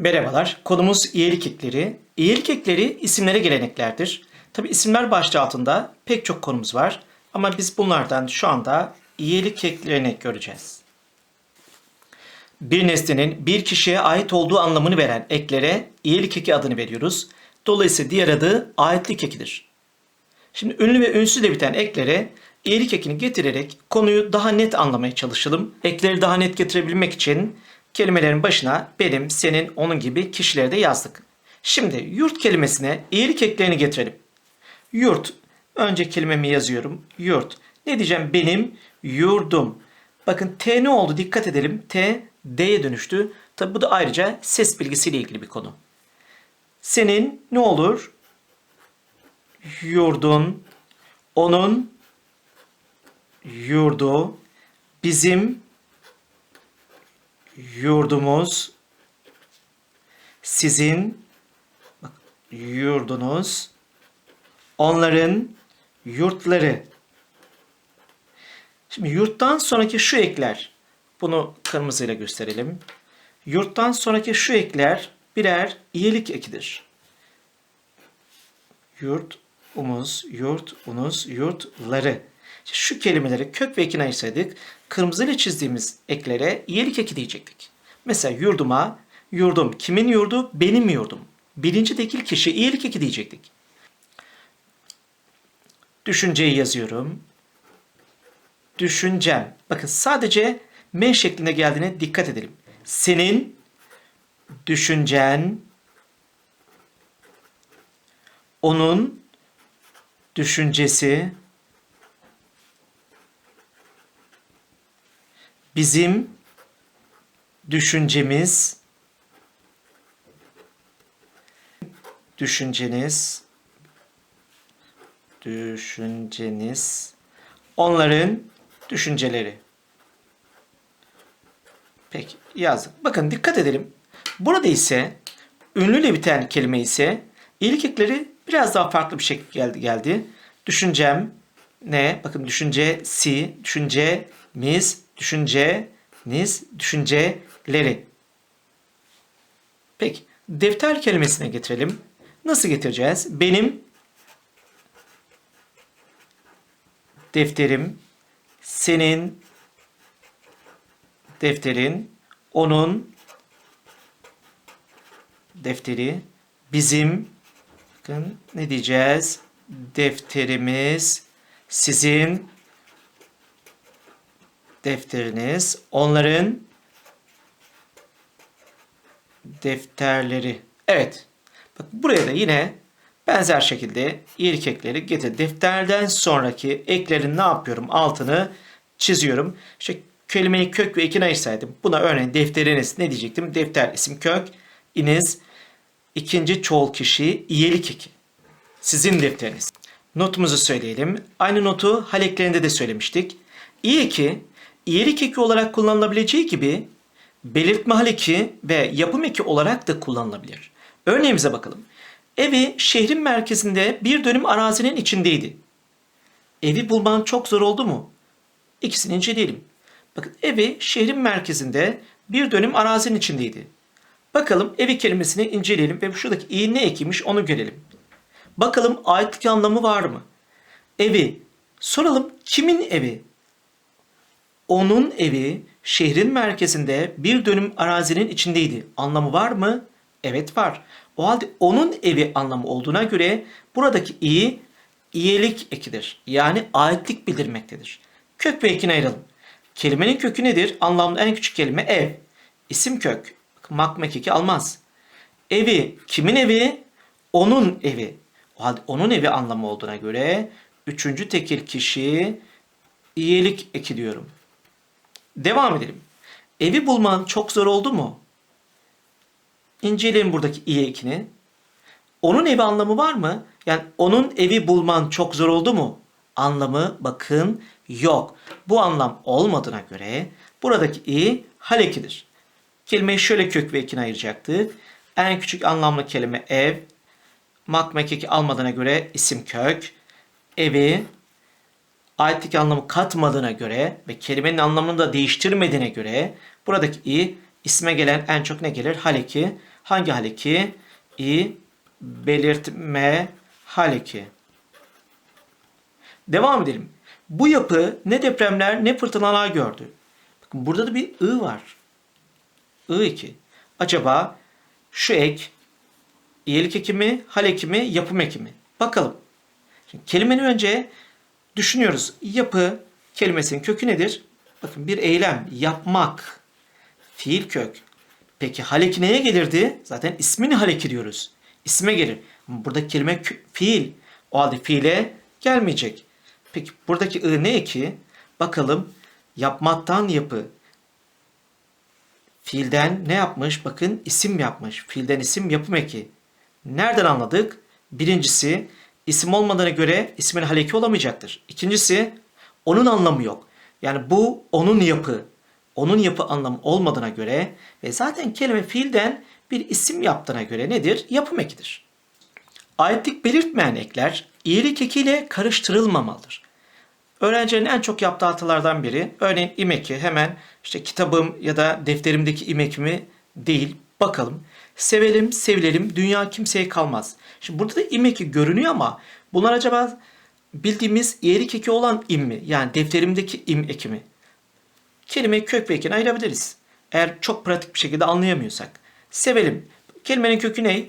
Merhabalar. Konumuz iyilik ekleri. İyilik ekleri isimlere geleneklerdir. Tabi isimler başlığı altında pek çok konumuz var. Ama biz bunlardan şu anda iyilik eklerini göreceğiz. Bir nesnenin bir kişiye ait olduğu anlamını veren eklere iyilik eki adını veriyoruz. Dolayısıyla diğer adı aitlik ekidir. Şimdi ünlü ve ünsüzle biten eklere iyilik ekini getirerek konuyu daha net anlamaya çalışalım. Ekleri daha net getirebilmek için kelimelerin başına benim, senin, onun gibi kişileri de yazdık. Şimdi yurt kelimesine iyilik eklerini getirelim. Yurt. Önce kelimemi yazıyorum. Yurt. Ne diyeceğim? Benim yurdum. Bakın T ne oldu? Dikkat edelim. T D'ye dönüştü. Tabi bu da ayrıca ses bilgisiyle ilgili bir konu. Senin ne olur? Yurdun. Onun yurdu. Bizim yurdumuz. Sizin yurdunuz. Onların yurtları. Şimdi yurttan sonraki şu ekler. Bunu kırmızıyla gösterelim. Yurttan sonraki şu ekler birer iyilik ekidir. Yurt, umuz, yurt, unuz, yurtları. Şu kelimeleri kök ve ekine ayırsaydık kırmızıyla çizdiğimiz eklere iyilik eki diyecektik. Mesela yurduma, yurdum kimin yurdu? Benim yurdum. Birinci tekil kişi iyilik eki diyecektik. Düşünceyi yazıyorum. Düşüncem. Bakın sadece M şeklinde geldiğine dikkat edelim. Senin düşüncen onun düşüncesi bizim düşüncemiz düşünceniz düşünceniz onların düşünceleri. Peki yazdık. Bakın dikkat edelim. Burada ise ünlüyle biten kelime ise iyilik ekleri biraz daha farklı bir şekilde geldi. geldi. Düşüncem ne? Bakın düşüncesi, düşüncemiz, düşünceniz, düşünceleri. Peki defter kelimesine getirelim. Nasıl getireceğiz? Benim defterim, senin defterin, onun defteri, bizim bakın ne diyeceğiz? Defterimiz, sizin defteriniz, onların defterleri. Evet. Bak buraya da yine benzer şekilde iyilik ekleri getir. Defterden sonraki eklerin ne yapıyorum? Altını çiziyorum. İşte kelimeyi kök ve ekine ayırsaydım. Buna örneğin defteriniz ne diyecektim? Defter isim kök, iniz ikinci çoğul kişi iyilik eki. Sizin defteriniz. Notumuzu söyleyelim. Aynı notu hal eklerinde de söylemiştik. İyi eki, iyilik eki olarak kullanılabileceği gibi belirtme hal eki ve yapım eki olarak da kullanılabilir. Örneğimize bakalım. Evi şehrin merkezinde bir dönüm arazinin içindeydi. Evi bulman çok zor oldu mu? İkisini inceleyelim. Bakın evi şehrin merkezinde bir dönüm arazinin içindeydi. Bakalım evi kelimesini inceleyelim ve şuradaki i ne ekiymiş onu görelim. Bakalım aitlik anlamı var mı? Evi. Soralım kimin evi? Onun evi şehrin merkezinde bir dönüm arazinin içindeydi. Anlamı var mı? Evet var. O halde onun evi anlamı olduğuna göre buradaki i iyilik ekidir. Yani aitlik bildirmektedir. Kök ve ekini ayıralım. Kelimenin kökü nedir? Anlamda en küçük kelime ev. İsim kök. Makmek eki almaz. Evi. Kimin evi? Onun evi. O halde onun evi anlamı olduğuna göre üçüncü tekil kişi iyilik eki diyorum. Devam edelim. Evi bulman çok zor oldu mu? İnceleyelim buradaki iyi ekini. Onun evi anlamı var mı? Yani onun evi bulman çok zor oldu mu? Anlamı bakın yok. Bu anlam olmadığına göre buradaki i hal ekidir. Kelimeyi şöyle kök ve ekine ayıracaktık. En küçük anlamlı kelime ev. Makmek eki almadığına göre isim kök. Evi aitlik anlamı katmadığına göre ve kelimenin anlamını da değiştirmediğine göre buradaki i İsme gelen en çok ne gelir? Hal eki. Hangi hal eki? İ belirtme hal eki. Devam edelim. Bu yapı ne depremler ne fırtınalar gördü. Bakın burada da bir I var. I2. Acaba şu ek iyilik eki mi, hal eki mi, yapım eki mi? Bakalım. Şimdi kelimenin önce düşünüyoruz. Yapı kelimesinin kökü nedir? Bakın bir eylem, yapmak. Fiil kök. Peki hal eki neye gelirdi? Zaten ismini hal eki diyoruz. İsme gelir. Ama burada kelime fiil. O halde fiile gelmeyecek. Peki buradaki ı ne eki? Bakalım yapmaktan yapı. Fiilden ne yapmış? Bakın isim yapmış. Fiilden isim yapım eki. Nereden anladık? Birincisi isim olmadığına göre ismin haleki olamayacaktır. İkincisi onun anlamı yok. Yani bu onun yapı. Onun yapı anlamı olmadığına göre ve zaten kelime fiilden bir isim yaptığına göre nedir? Yapım ekidir. Aitlik belirtmeyen ekler iyilik ekiyle karıştırılmamalıdır. Öğrencilerin en çok yaptığı hatalardan biri örneğin imeki hemen işte kitabım ya da defterimdeki imekimi değil bakalım. Sevelim, sevilelim, dünya kimseye kalmaz. Şimdi burada da imeki görünüyor ama bunlar acaba bildiğimiz iyilik eki olan im mi? Yani defterimdeki im eki mi? Kelimeyi kök ve ekine ayırabiliriz. Eğer çok pratik bir şekilde anlayamıyorsak. Sevelim. Kelimenin kökü ne?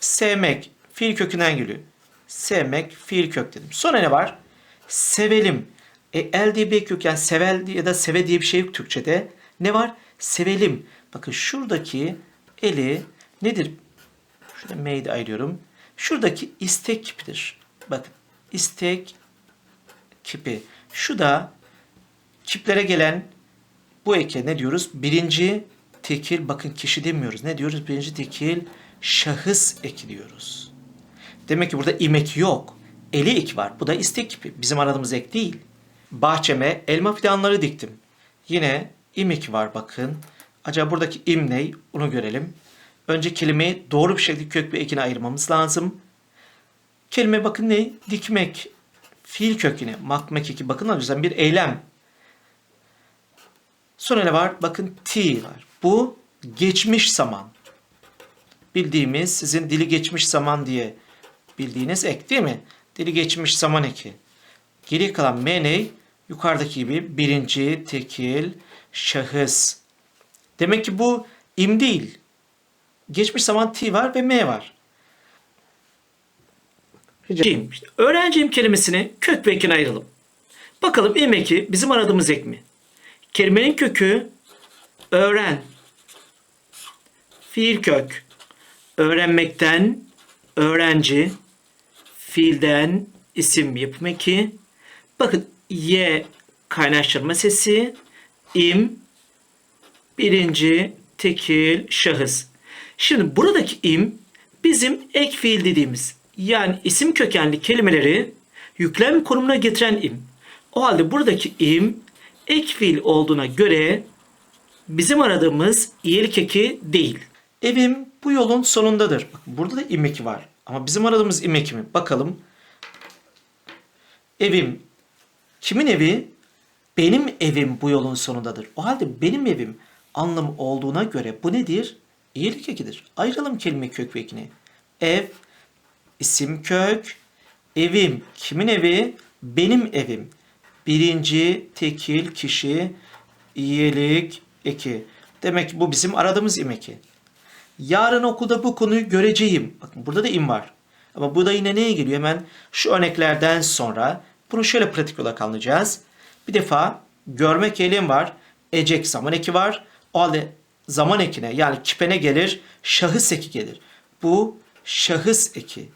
Sevmek. Fiil kökünden geliyor. Sevmek, fiil kök dedim. Sonra ne var? Sevelim. E, el diye bir kök yani sevel ya da seve diye bir şey yok Türkçe'de. Ne var? Sevelim. Bakın şuradaki eli nedir? Şurada m'yi ayırıyorum. Şuradaki istek kipidir. Bakın istek kipi. Şu da kiplere gelen bu eke ne diyoruz? Birinci tekil bakın kişi demiyoruz. Ne diyoruz? Birinci tekil şahıs eki diyoruz. Demek ki burada imek yok. Eli ek var. Bu da istek kipi. Bizim aradığımız ek değil. Bahçeme elma fidanları diktim. Yine imek var bakın. Acaba buradaki im ne? Onu görelim. Önce kelimeyi doğru bir şekilde kök ve ekine ayırmamız lazım. Kelime bakın ne? Dikmek. Fiil köküne. Makmek eki. Bakın o yüzden bir eylem. Sonra ne var? Bakın T var. Bu geçmiş zaman. Bildiğimiz sizin dili geçmiş zaman diye bildiğiniz ek değil mi? Dili geçmiş zaman eki. Geri kalan M ne? Yukarıdaki gibi birinci tekil şahıs. Demek ki bu im değil. Geçmiş zaman T var ve M var. Öğrenciyim. İşte öğrenciyim kelimesini kök ve ekine ayıralım. Bakalım im eki bizim aradığımız ek mi? Kelimenin kökü öğren. Fiil kök. Öğrenmekten öğrenci. Fiilden isim yapım eki. Bakın y kaynaştırma sesi. im birinci tekil şahıs. Şimdi buradaki im bizim ek fiil dediğimiz yani isim kökenli kelimeleri yüklem konumuna getiren im. O halde buradaki im ek fiil olduğuna göre bizim aradığımız iyilik eki değil. Evim bu yolun sonundadır. Bak, burada da im eki var. Ama bizim aradığımız im eki mi? Bakalım. Evim. Kimin evi? Benim evim bu yolun sonundadır. O halde benim evim anlamı olduğuna göre bu nedir? İyilik ekidir. Ayıralım kelime kök ve ekini. Ev, isim kök, evim. Kimin evi? Benim evim. Birinci tekil kişi iyilik eki. Demek ki bu bizim aradığımız im eki. Yarın okulda bu konuyu göreceğim. Bakın burada da im var. Ama bu da yine neye geliyor? Hemen şu örneklerden sonra bunu şöyle pratik olarak anlayacağız. Bir defa görmek eylem var. Ecek zaman eki var. O halde zaman ekine yani kipene gelir. Şahıs eki gelir. Bu şahıs eki.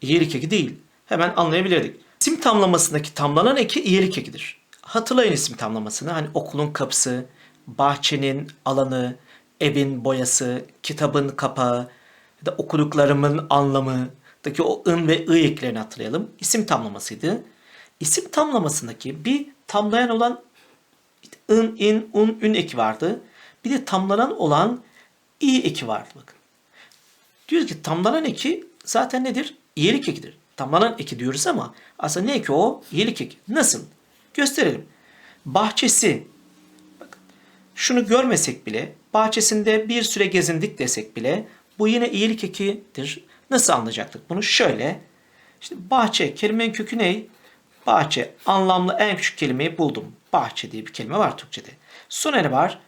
İyilik eki değil. Hemen anlayabilirdik. İsim tamlamasındaki tamlanan eki iyilik ekidir. Hatırlayın isim tamlamasını. Hani okulun kapısı, bahçenin alanı, evin boyası, kitabın kapağı ya da okuduklarımın anlamıdaki o ın ve ı eklerini hatırlayalım. İsim tamlamasıydı. İsim tamlamasındaki bir tamlayan olan ın, in, un, ün eki vardı. Bir de tamlanan olan i eki vardı bakın. Diyoruz ki tamlanan eki zaten nedir? İyilik ekidir. Tamlanan eki diyoruz ama aslında ne eki o? İyilik eki. Nasıl? Gösterelim. Bahçesi. Bakın. şunu görmesek bile, bahçesinde bir süre gezindik desek bile bu yine iyilik ekidir. Nasıl anlayacaktık bunu? Şöyle. İşte bahçe kelimenin kökü ne? Bahçe anlamlı en küçük kelimeyi buldum. Bahçe diye bir kelime var Türkçe'de. Sonra ne var?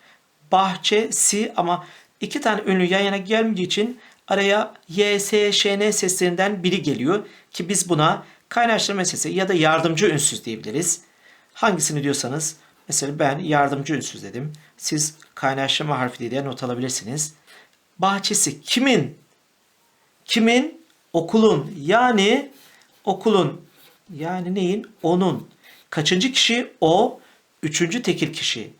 Bahçesi ama iki tane ünlü yan yana gelmediği için araya Y, S, Ş, N seslerinden biri geliyor ki biz buna kaynaştırma sesi ya da yardımcı ünsüz diyebiliriz. Hangisini diyorsanız mesela ben yardımcı ünsüz dedim. Siz kaynaştırma harfi diye not alabilirsiniz. Bahçesi kimin? Kimin? Okulun. Yani okulun. Yani neyin? Onun. Kaçıncı kişi? O. Üçüncü tekil kişi.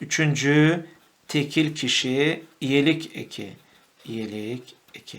Üçüncü tekil kişi iyilik eki. İyilik eki.